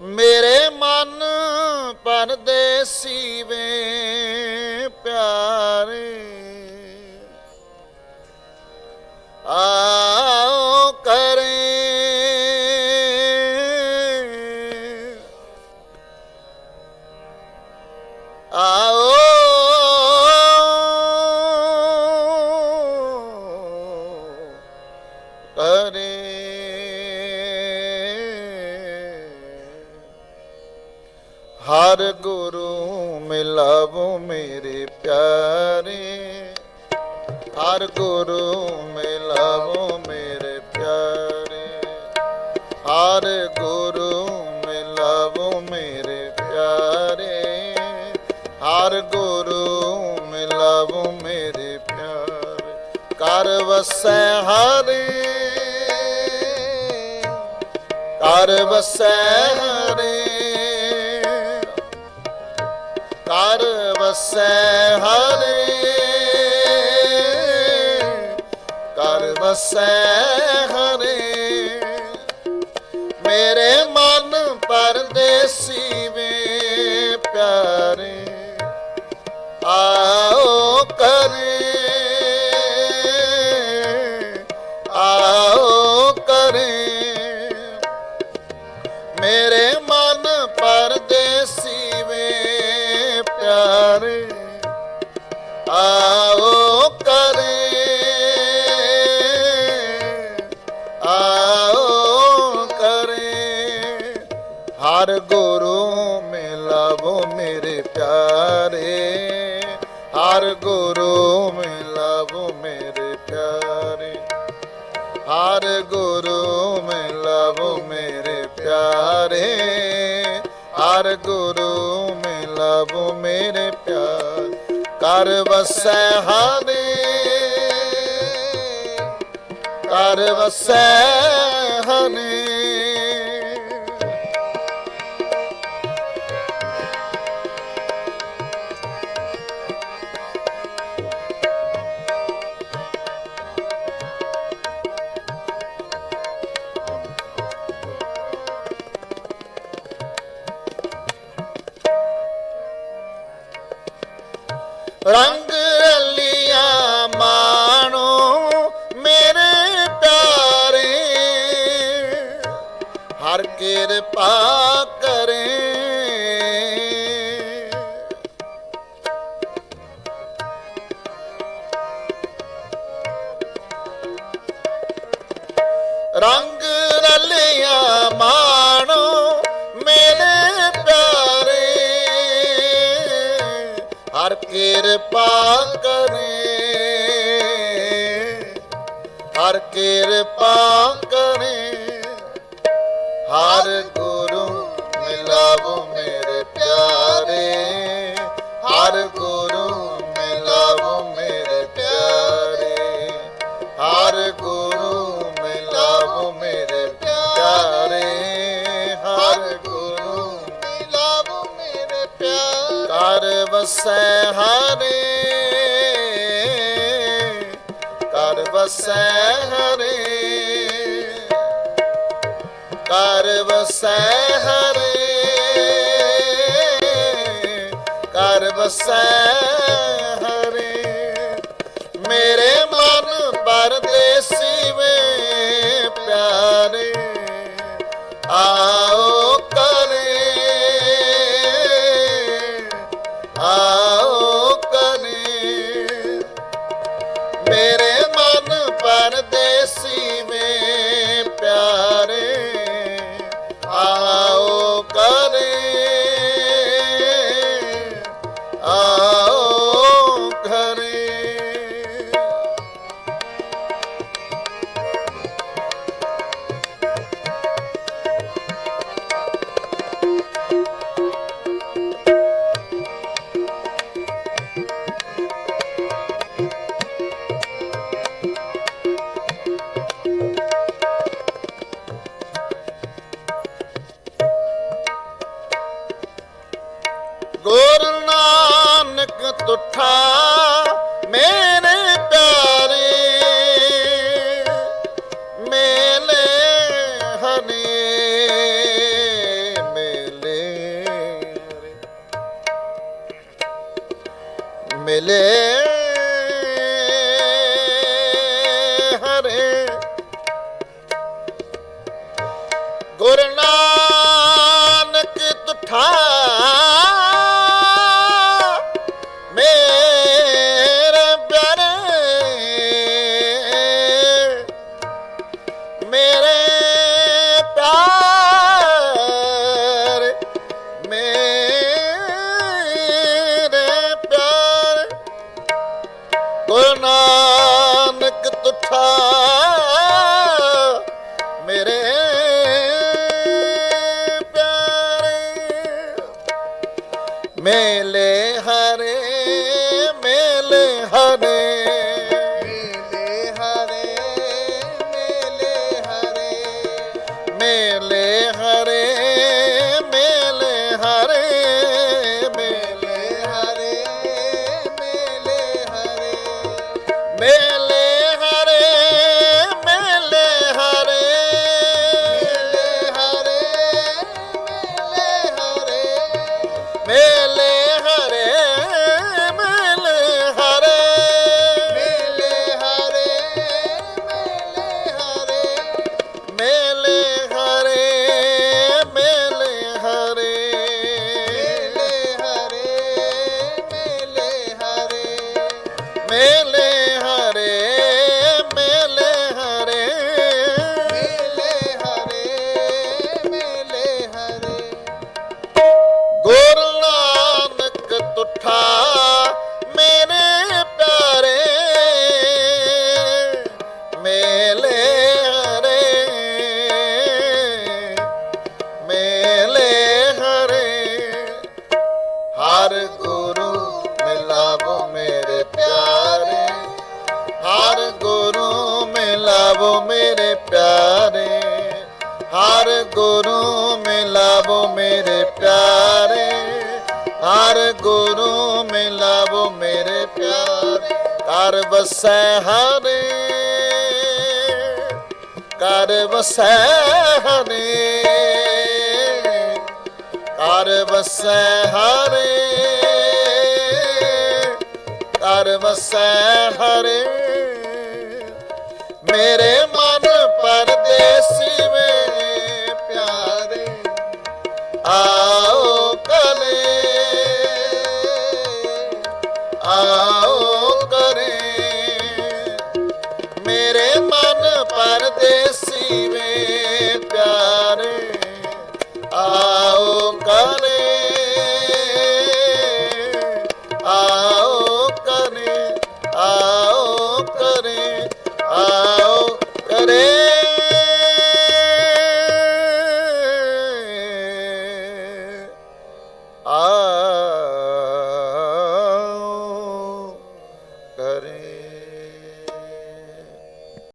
ਮੇਰੇ ਮਨ ਪਰਦੇਸੀ ਵੇ ਪਿਆਰੇ। ਹਰ ਗੁਰੂ ਮਿਲਾਵੋ ਮੇਰੇ ਪਿਆਰੇ। ਹਰ ਗੁਰੂ ਮਿਲਾਵੋ ਮੇਰੇ ਪਿਆਰੇ। ਹਰ ਗੁਰੂ ਮਿਲਾਵੋ ਮੇਰੇ ਪਿਆਰੇ। ਹਰ ਗੁਰੂ ਮਿਲਾਵੋ ਮੇਰੇ ਪਿਆਰੇ। ਕਰ ਵਸੈ ਹਰੇ। ਕਰ ਵਸੈ ਹਰੇ। ਵਸੈ ਹਰੇ ਕਰ ਵਸੈ ਹਰੇ। ਮੇਰੇ ਮਨ ਪਰਦੇਸੀ ਵੇ ਪਿਆਰੇ ਆ ਮਿਲਾਵੋ ਮੇਰੇ ਪਿਆਰੇ। ਹਰ ਗੁਰੂ ਮਿਲਾਵੋ ਮੇਰੇ ਪਿਆਰੇ। ਹਰ ਗੁਰੂ ਮਿਲਾਵੋ ਮੇਰੇ ਪਿਆਰੇ। ਹਰ ਗੁਰੂ ਮਿਲਾਵੋ ਮੇਰੇ ਪਿਆਰ। ਕਰ ਵਸੈ ਹਰੇ ਕਰ ਵਸੈ ਹਰੇ ਰੰਗ ਰਲੀਆਂ ਮਾਣੋ ਮੇਰੇ ਪਿਆਰੇ। ਹਰ ਕਿਰਪਾ ਕਿਰਪਾ ਕਰੇ ਹਰ ਗੁਰੂ ਮਿਲਾਵੋ ਮੇਰੇ ਪਿਆਰੇ। ਹਰ ਗੁਰੂ ਮਿਲਾਵੋ ਮੇਰੇ ਪਿਆਰੇ। ਹਰ ਗੁਰੂ ਮਿਲਾਵੋ ਮੇਰੇ ਪਿਆਰੇ। ਹਰ ਗੁਰੂ ਮਿਲਾਵੋ ਮੇਰੇ ਪਿਆਰੇ। ਕਰ ਵਸੈ ਹਰੇ। ਘਰ ਵਸੈ ਹਰੇ ਘਰ ਵਸੈ ਹਰੇ ਘਰ ਵਸੈ মেলে হ্যাঁ ਗੁਰੂ ਮਿਲਾਵੋ ਮੇਰੇ ਪਿਆਰ। ਕਰ ਵਸੈ ਹਰੇ ਕਰ ਵਸੈ ਹਰੇ ਕਰ ਵਸੈ ਹਰੇ ਕਰ ਵਸੈ ਹਰੇ ਮੇਰੇ ਮਨ ਮੇਰੇ ਮਨ ਪਰਦੇਸ਼